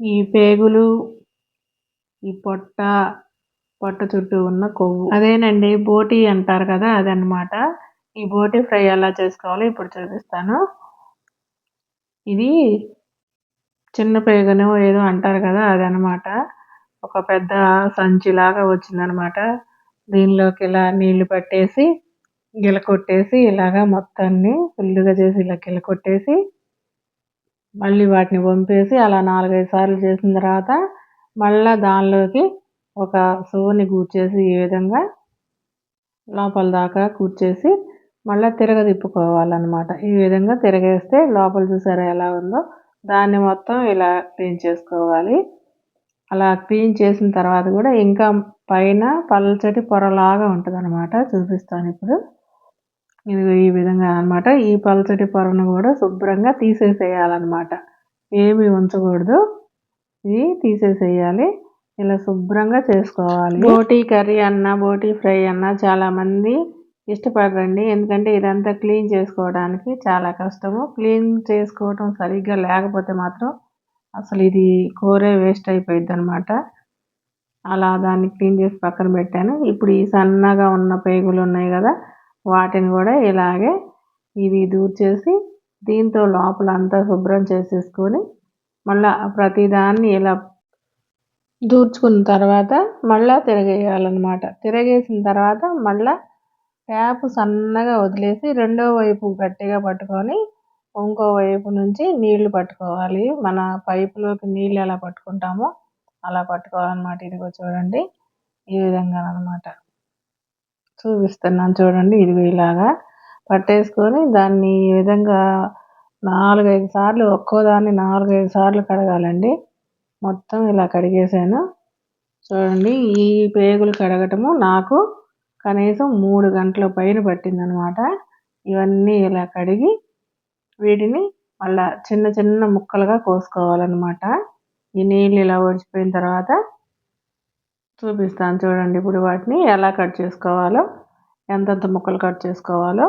ఈ పేగులు ఈ పొట్ట పొట్ట చుట్టూ ఉన్న కొవ్వు. అదేనండి బోటి అంటారు కదా అదనమాట ఈ బోటి ఫ్రై ఎలా చేసుకోవాలో ఇప్పుడు చూపిస్తాను. ఇది చిన్న పేగను ఏదో అంటారు కదా అదనమాట ఒక పెద్ద సంచిలాగా వచ్చిందనమాట దీనిలోకి ఇలా నీళ్ళు పట్టేసి గిల కొట్టేసి ఇలాగా మొత్తాన్ని ఫుల్గా చేసి ఇలా గిల కొట్టేసి మళ్ళీ వాటిని వంపేసి అలా నాలుగైదు సార్లు చేసిన తర్వాత మళ్ళీ దానిలోకి ఒక సువ్వని కూర్చేసి ఈ విధంగా లోపల దాకా కూర్చేసి మళ్ళీ తిరగదిప్పుకోవాలన్నమాట. ఈ విధంగా తిరగేస్తే లోపల చూసారా ఎలా ఉందో? దాన్ని మొత్తం ఇలా క్లీన్ చేసుకోవాలి. అలా క్లీన్ చేసిన తర్వాత కూడా ఇంకా పైన పల్చటి పొరలాగా ఉంటుంది అనమాట చూపిస్తాను ఇప్పుడు. ఇది ఈ విధంగా అనమాట ఈ పలచటి పొరను కూడా శుభ్రంగా తీసేసేయాలన్నమాట. ఏమి ఉంచకూడదు. ఇది తీసేసేయాలి. ఇలా శుభ్రంగా చేసుకోవాలి. బోటీ కర్రీ అన్న బోటీ ఫ్రై అన్న చాలామంది ఇష్టపడరండి. ఎందుకంటే ఇదంతా క్లీన్ చేసుకోవడానికి చాలా కష్టము. క్లీన్ చేసుకోవటం సరిగ్గా లేకపోతే మాత్రం అసలు ఇది కూరే వేస్ట్ అయిపోయింది అనమాట అలా దాన్ని క్లీన్ చేసి పక్కన పెట్టాను. ఇప్పుడు ఈ సన్నగా ఉన్న పేగులు ఉన్నాయి కదా వాటిని కూడా ఇలాగే ఇది దూర్చేసి దీంతో లోపల అంతా శుభ్రం చేసేసుకొని మళ్ళీ ప్రతిదాన్ని ఇలా దూర్చుకున్న తర్వాత మళ్ళీ తిరగేయాలన్నమాట. తిరగేసిన తర్వాత మళ్ళీ ట్యాప్ సన్నగా వదిలేసి రెండో వైపు గట్టిగా పట్టుకొని ఇంకో వైపు నుంచి నీళ్ళు పట్టుకోవాలి. మన పైపులోకి నీళ్ళు ఎలా పట్టుకుంటామో అలా పట్టుకోవాలన్నమాట. ఇదిగో చూడండి. ఈ విధంగా అనమాట చూపిస్తున్నాను చూడండి ఇది ఇలాగా పట్టేసుకొని దాన్ని ఈ విధంగా నాలుగైదు సార్లు ఒక్కో దాన్ని నాలుగైదు సార్లు కడగాలండి. మొత్తం ఇలా కడిగేసాను. చూడండి ఈ పేగులు కడగటము నాకు కనీసం మూడు గంటల పైన పట్టిందనమాట. ఇవన్నీ ఇలా కడిగి వీటిని మళ్ళా చిన్న చిన్న ముక్కలుగా కోసుకోవాలన్నమాట. ఈ నీళ్ళు ఇలా ఒడిచిపోయిన తర్వాత చూపిస్తాను చూడండి ఇప్పుడు వాటిని ఎలా కట్ చేసుకోవాలో ఎంతెంత ముక్కలు కట్ చేసుకోవాలో.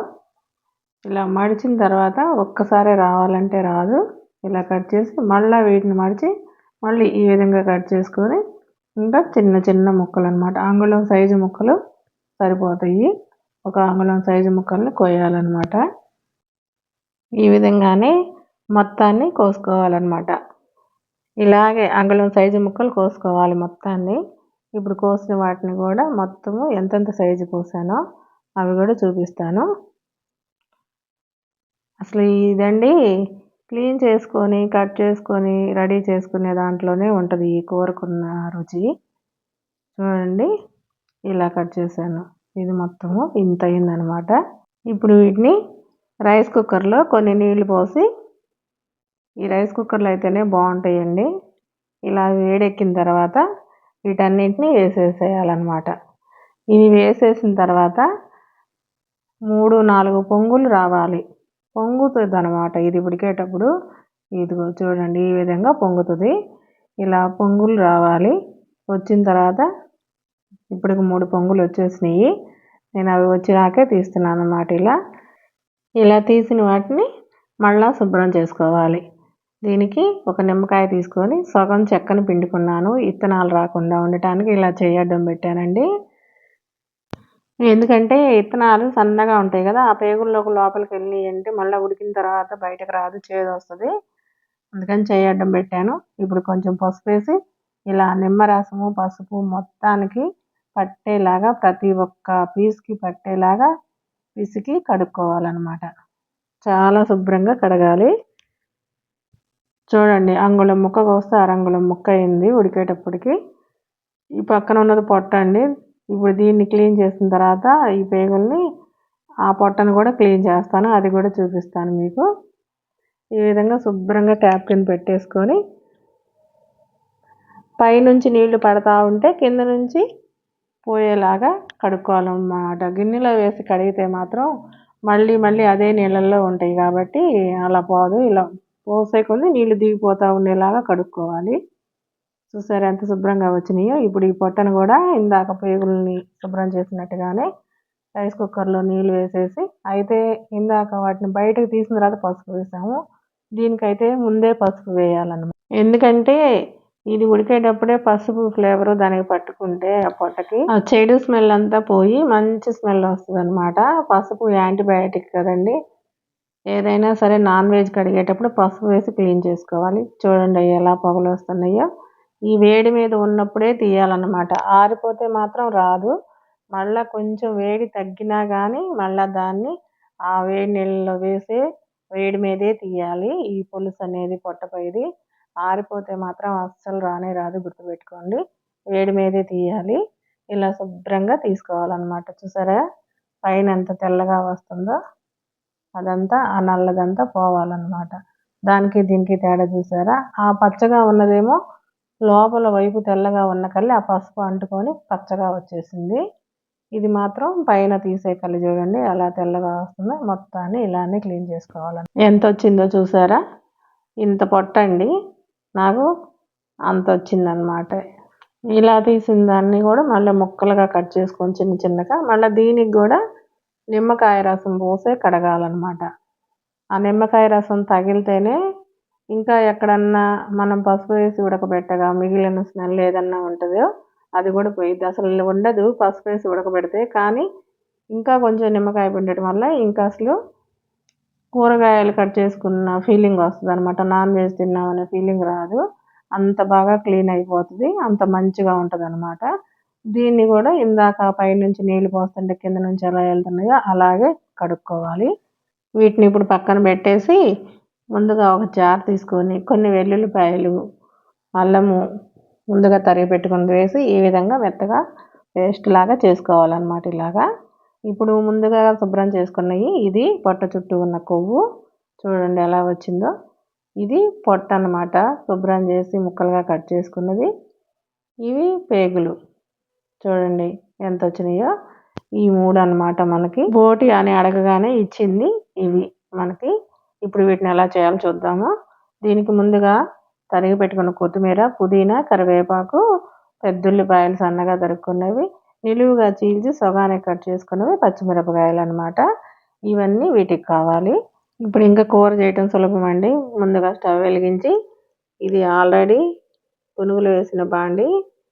ఇలా మడిచిన తర్వాత ఒక్కసారి రావాలంటే రాదు. ఇలా కట్ చేసి మళ్ళీ వీటిని మడిచి మళ్ళీ ఈ విధంగా కట్ చేసుకొని ఇంకా చిన్న చిన్న ముక్కలు అనమాట అంగుళం సైజు ముక్కలు సరిపోతాయి. ఒక అంగుళం సైజు ముక్కల్ని కోయాలన్నమాట. ఈ విధంగానే మొత్తాన్ని కోసుకోవాలన్నమాట. ఇలాగే అంగుళం సైజు ముక్కలు కోసుకోవాలి మొత్తాన్ని. ఇప్పుడు కోసిన వాటిని కూడా మొత్తము ఎంతెంత సైజు కోసానో అవి కూడా చూపిస్తాను. అసలు ఇదండి క్లీన్ చేసుకొని కట్ చేసుకొని రెడీ చేసుకునే దాంట్లోనే ఉంటుంది ఈ కూరకున్న రుచి. చూడండి ఇలా కట్ చేశాను. ఇది మొత్తము ఇంత అయిందనమాట. ఇప్పుడు వీటిని రైస్ కుక్కర్లో కొన్ని నీళ్ళు పోసి ఈ రైస్ కుక్కర్లో అయితేనే బాగుంటాయండి. ఇలా వేడెక్కిన తర్వాత వీటన్నింటినీ వేసేసేయాలన్నమాట. ఇవి వేసేసిన తర్వాత మూడు నాలుగు పొంగులు రావాలి. పొంగుతుంది అనమాట ఇది ఉడికేటప్పుడు. ఇదిగో చూడండి ఈ విధంగా పొంగుతుంది. ఇలా పొంగులు రావాలి. వచ్చిన తర్వాత ఇప్పటికి మూడు పొంగులు వచ్చేసినాయి. నేను అవి వచ్చినాకే తీస్తున్నాను అన్నమాట ఇలా. ఇలా తీసిన వాటిని మళ్ళీ శుభ్రం చేసుకోవాలి. దీనికి ఒక నిమ్మకాయ తీసుకొని సగం చెక్కను పిండుకున్నాను. ఇత్తనాలు రాకుండా ఉండటానికి ఇలా చేయడం పెట్టానండి. ఎందుకంటే ఇత్తనాలు సన్నగా ఉంటాయి కదా ఆ పేగుల్లోకి లోపలికి వెళ్ళి అంటే మళ్ళీ ఉడికిన తర్వాత బయటకు రాదు చేదు వస్తుంది. అందుకని చేయడం పెట్టాను. ఇప్పుడు కొంచెం పసుపు వేసి ఇలా నిమ్మరసము పసుపు మొత్తానికి పట్టేలాగా ప్రతి ఒక్క పీస్కి పట్టేలాగా పిసికి కడుక్కోవాలన్నమాట. చాలా శుభ్రంగా కడగాలి. చూడండి అంగుళం ముక్క కోస్తే అరంగుళం ముక్క అయింది ఉడికేటప్పటికి. ఈ పక్కన ఉన్నది పొట్ట అండి. ఇప్పుడు దీన్ని క్లీన్ చేసిన తర్వాత ఈ పేగుల్ని ఆ పొట్టను కూడా క్లీన్ చేస్తాను. అది కూడా చూపిస్తాను మీకు. ఈ విధంగా శుభ్రంగా ట్యాప్ కింద పెట్టేసుకొని పైనుంచి నీళ్ళు పడతా ఉంటే కింద నుంచి పోయేలాగా కడుక్కోవాలన్నమాట. గిన్నెలో వేసి కడిగితే మాత్రం మళ్ళీ మళ్ళీ అదే నీళ్ళల్లో ఉంటాయి కాబట్టి అలా పోదు. ఇలా పోసే కొద్ది నీళ్ళు దిగిపోతూ ఉండేలాగా కడుక్కోవాలి. చూసారు ఎంత శుభ్రంగా వచ్చినాయో. ఇప్పుడు ఈ పొట్టను కూడా ఇందాక పేగుల్ని శుభ్రం చేసినట్టుగానే రైస్ కుక్కర్లో నీళ్ళు వేసేసి అయితే ఇందాక వాటిని బయటకు తీసిన తర్వాత పసుపు వేసాము. దీనికైతే ముందే పసుపు వేయాలన్నమాట. ఎందుకంటే ఇది ఉడికేటప్పుడే పసుపు ఫ్లేవర్ దానికి పట్టుకుంటే ఆ పొట్టకి. ఆ చెడు స్మెల్ అంతా పోయి మంచి స్మెల్ వస్తుంది అనమాట పసుపు యాంటీబయాటిక్ కదండి. ఏదైనా సరే నాన్ వెజ్ కడిగేటప్పుడు పసుపు వేసి క్లీన్ చేసుకోవాలి. చూడండి ఎలా పొగలు వస్తున్నాయో. ఈ వేడి మీద ఉన్నప్పుడే తీయాలన్నమాట. ఆరిపోతే మాత్రం రాదు. మళ్ళీ కొంచెం వేడి తగ్గినా కానీ మళ్ళీ దాన్ని ఆ వేడి నీళ్ళలో వేసి వేడి మీదే తీయాలి. ఈ పులుసు అనేది పొట్టపైది ఆరిపోతే మాత్రం అస్సలు రానే రాదు గుర్తుపెట్టుకోండి. వేడి మీదే తీయాలి. ఇలా శుభ్రంగా తీసుకోవాలన్నమాట. చూసారా? పైన ఎంత తెల్లగా వస్తుందో. అదంతా ఆ నల్లదంతా పోవాలన్నమాట. దానికి దీనికి తేడా చూసారా? ఆ పచ్చగా ఉన్నదేమో లోపల వైపు తెల్లగా ఉన్న కళ్ళి ఆ పసుపు అంటుకొని పచ్చగా వచ్చేసింది. ఇది మాత్రం పైన తీసే కళ్ళు చూడండి అలా తెల్లగా వస్తుంది మొత్తాన్ని ఇలానే క్లీన్ చేసుకోవాలని ఎంత వచ్చిందో చూసారా? ఇంత పొట్టండి నాకు అంత వచ్చిందనమాట ఇలా తీసిన దాన్ని కూడా మళ్ళీ ముక్కలుగా కట్ చేసుకొని చిన్న చిన్నగా మళ్ళీ దీనికి కూడా నిమ్మకాయ రసం పోసే కడగాలన్నమాట. ఆ నిమ్మకాయ రసం తగిలితేనే ఇంకా ఎక్కడన్నా మనం పసుపు వేసి ఉడకబెట్టగా మిగిలిన స్మెల్ ఏదన్నా ఉంటుందో అది కూడా పోయిద్ది. అసలు ఉండదు పసుపు వేసి ఉడకబెడితే కానీ ఇంకా కొంచెం నిమ్మకాయ పిండటం వల్ల ఇంకా అసలు కూరగాయలు కట్ చేసుకున్న ఫీలింగ్ వస్తుంది అనమాట నాన్ వెజ్ తిన్నామనే ఫీలింగ్ రాదు. అంత బాగా క్లీన్ అయిపోతుంది. అంత మంచిగా ఉంటుంది అనమాట దీన్ని కూడా ఇందాక పైనుంచి నీళ్ళు పోస్తుంటే కింద నుంచి ఎలా వెళ్తున్నాయో అలాగే కడుక్కోవాలి. వీటిని ఇప్పుడు పక్కన పెట్టేసి ముందుగా ఒక జార్ తీసుకొని కొన్ని వెల్లుల్లిపాయలు అల్లము ముందుగా తరిగి పెట్టుకుని వేసి ఈ విధంగా మెత్తగా పేస్ట్ లాగా చేసుకోవాలన్నమాట ఇలాగా. ఇప్పుడు ముందుగా శుభ్రం చేసుకున్నవి ఇది పొట్ట చుట్టూ ఉన్న కొవ్వు. చూడండి ఎలా వచ్చిందో. ఇది పొట్ట అనమాట శుభ్రం చేసి ముక్కలుగా కట్ చేసుకున్నది. ఇవి పేగులు. చూడండి ఎంత వచ్చినాయో ఈ మూడు అనమాట మనకి. బోటి అని అడగగానే ఇచ్చింది ఇవి మనకి. ఇప్పుడు వీటిని ఎలా చేయాలో చూద్దాము. దీనికి ముందుగా తరిగి పెట్టుకున్న కొత్తిమీర పుదీనా కరివేపాకు పెద్దుల్లిపాయలు సన్నగా తరుక్కున్నవి నిలువుగా చీల్చి సగానికి కట్ చేసుకున్నవి పచ్చిమిరపకాయలు అనమాట ఇవన్నీ వీటికి కావాలి. ఇప్పుడు ఇంకా కూర చేయటం సులభం అండి. ముందుగా స్టవ్ వెలిగించి ఇది ఆల్రెడీ పునుగులు వేసిన బాండి.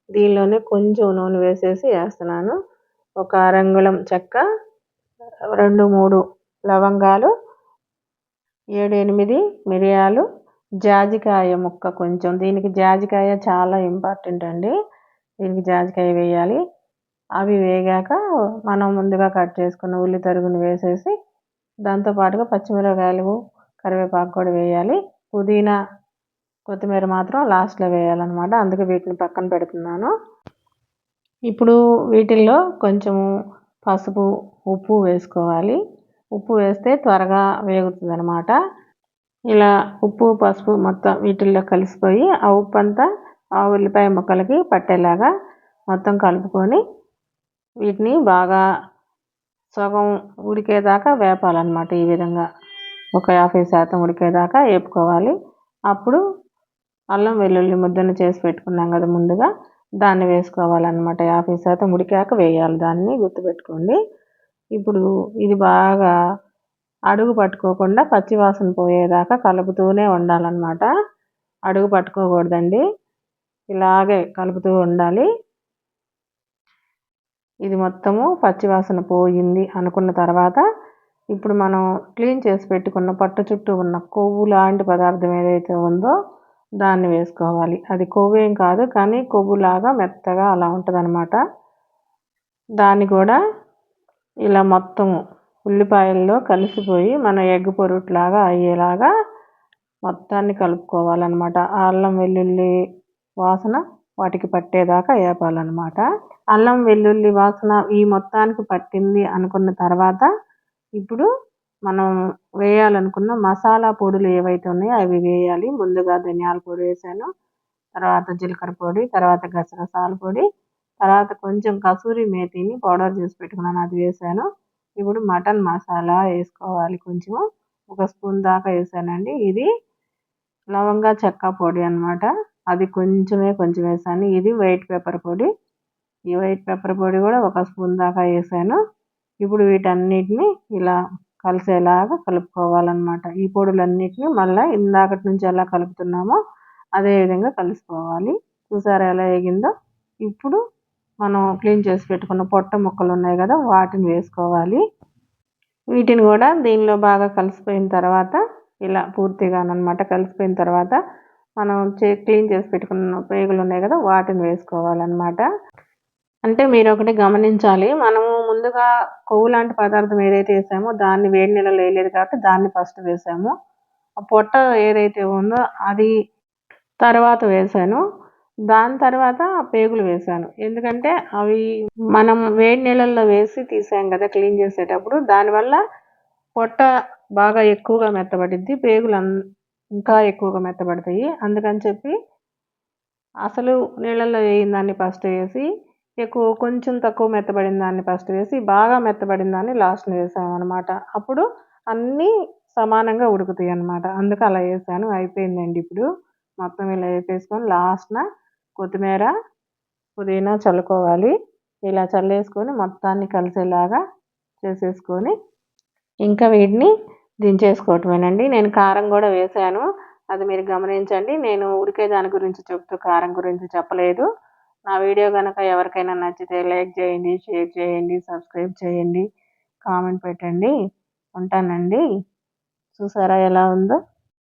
దీనిలోనే కొంచెం నూనె వేసేసి వేస్తున్నాను. ఒక అరంగుళం చెక్క రెండు మూడు లవంగాలు ఏడు ఎనిమిది మిరియాలు జాజికాయ ముక్క కొంచెం. దీనికి జాజికాయ చాలా ఇంపార్టెంట్ అండి. దీనికి జాజికాయ వేయాలి. అవి వేగాక మనం ముందుగా కట్ చేసుకున్న ఉల్లి తరుగును వేసేసి దాంతోపాటుగా పచ్చిమిరపకాయలు కరివేపాకు కూడా వేయాలి. పుదీనా కొత్తిమీర మాత్రం లాస్ట్లో వేయాలన్నమాట. అందుకే వీటిని పక్కన పెడుతున్నాను. ఇప్పుడు వీటిల్లో కొంచెము పసుపు ఉప్పు వేసుకోవాలి. ఉప్పు వేస్తే త్వరగా వేగుతుంది అనమాట ఇలా ఉప్పు పసుపు మొత్తం వీటిల్లో కలిసిపోయి ఆ ఉప్పు అంతా ఆ ఉల్లిపాయ ముక్కలకి పట్టేలాగా మొత్తం కలుపుకొని వీటిని బాగా సగం ఉడికేదాకా వేపాలన్నమాట ఈ విధంగా. ఒక యాభై శాతం ఉడికేదాకా వేపుకోవాలి. అప్పుడు అల్లం వెల్లుల్లి ముద్దను చేసి పెట్టుకున్నాం కదా ముందుగా. దాన్ని వేసుకోవాలన్నమాట. యాభై శాతం ఉడికాక వేయాలి దాన్ని గుర్తుపెట్టుకోండి. ఇప్పుడు ఇది బాగా అడుగు పట్టుకోకుండా పచ్చివాసన పోయేదాకా కలుపుతూనే ఉండాలన్నమాట. అడుగు పట్టుకోకూడదండి. ఇలాగే కలుపుతూ ఉండాలి. ఇది మొత్తము పచ్చివాసన పోయింది అనుకున్న తర్వాత ఇప్పుడు మనం క్లీన్ చేసి పెట్టుకున్న పట్టు చుట్టూ ఉన్న కొవ్వు లాంటి పదార్థం ఏదైతే ఉందో దాన్ని వేసుకోవాలి. అది కొవ్వు ఏం కాదు కానీ కొవ్వులాగా మెత్తగా అలా ఉంటుంది దాన్ని కూడా ఇలా మొత్తము ఉల్లిపాయల్లో కలిసిపోయి మన ఎగ్ పొరుట్లాగా అయ్యేలాగా మొత్తాన్ని కలుపుకోవాలన్నమాట. అల్లం వెల్లుల్లి వాసన వాటికి పట్టేదాకా వేపాలన్నమాట. అల్లం వెల్లుల్లి వాసన ఈ మొత్తానికి పట్టింది అనుకున్న తర్వాత ఇప్పుడు మనం వేయాలనుకున్న మసాలా పొడులు ఏవైతే ఉన్నాయో అవి వేయాలి. ముందుగా ధనియాల పొడి వేసాను. తర్వాత జీలకర్ర పొడి తర్వాత గసగసాల పొడి తర్వాత కొంచెం కసూరి మేతిని పౌడర్ చేసి పెట్టుకున్నాను. అది వేసాను. ఇప్పుడు మటన్ మసాలా వేసుకోవాలి కొంచెం ఒక స్పూన్ దాకా వేసానండి. ఇది లవంగా చెక్క పొడి అనమాట అది కొంచెమే కొంచెం వేసాను. ఇది వైట్ పెప్పర్ పొడి. ఈ వైట్ పెప్పర్ పొడి కూడా ఒక స్పూన్ దాకా వేసాను. ఇప్పుడు వీటన్నిటిని ఇలా కలిసేలాగా కలుపుకోవాలన్నమాట. ఈ పొడులన్నిటిని మళ్ళీ ఇందాకటి నుంచి ఎలా కలుపుతున్నామో అదే విధంగా కలుసుకోవాలి చూసారా ఎలా వేగిందో? ఇప్పుడు మనం క్లీన్ చేసి పెట్టుకున్న పొట్ట ముక్కలు ఉన్నాయి కదా వాటిని వేసుకోవాలి. వీటిని కూడా దీనిలో బాగా కలిసిపోయిన తర్వాత ఇలా పూర్తిగా అనమాట కలిసిపోయిన తర్వాత మనం చే క్లీన్ చేసి పెట్టుకున్న పేగులు ఉన్నాయి కదా వాటిని వేసుకోవాలన్నమాట. అంటే మీరు ఒకటి గమనించాలి. మనము ముందుగా కొవ్వు లాంటి పదార్థం ఏదైతే వేసామో దాన్ని వేడి నీళ్ళలో వేయలేదు కాబట్టి దాన్ని ఫస్ట్ వేసాము. ఆ పొట్ట ఏదైతే ఉందో అది తర్వాత వేసాను. దాని తర్వాత పేగులు వేసాను. ఎందుకంటే అవి మనం వేడి నీళ్ళల్లో వేసి తీసాం కదా క్లీన్ చేసేటప్పుడు దానివల్ల పొట్ట బాగా ఎక్కువగా మెత్తబడిద్ది పేగులు ఇంకా ఎక్కువగా మెత్తబడతాయి. అందుకని చెప్పి అసలు నీళ్ళల్లో వేయిన దాన్ని ఫస్ట్ వేసి ఎక్కువ కొంచెం తక్కువ మెత్తబడిన దాన్ని ఫస్ట్ వేసి బాగా మెత్తబడిన దాన్ని లాస్ట్లో వేసామన్నమాట అప్పుడు అన్నీ సమానంగా ఉడుకుతాయి అన్నమాట. అందుకు అలా వేసాను. అయిపోయిందండి ఇప్పుడు. మొత్తం ఇలా వేపేసుకొని లాస్ట్న కొత్తిమీర పుదీనా చల్లుకోవాలి. ఇలా చల్లేసుకొని మొత్తాన్ని కలిసేలాగా చేసేసుకొని ఇంకా వీటిని దించేసుకోవటమేనండి. నేను కారం కూడా వేసాను. అది మీరు గమనించండి. నేను ఉడికే దాని గురించి చెప్తూ కారం గురించి చెప్పలేదు. నా వీడియో కనుక ఎవరికైనా నచ్చితే లైక్ చేయండి షేర్ చేయండి సబ్స్క్రైబ్ చేయండి కామెంట్ పెట్టండి. ఉంటానండి. చూసారా ఎలా ఉందో?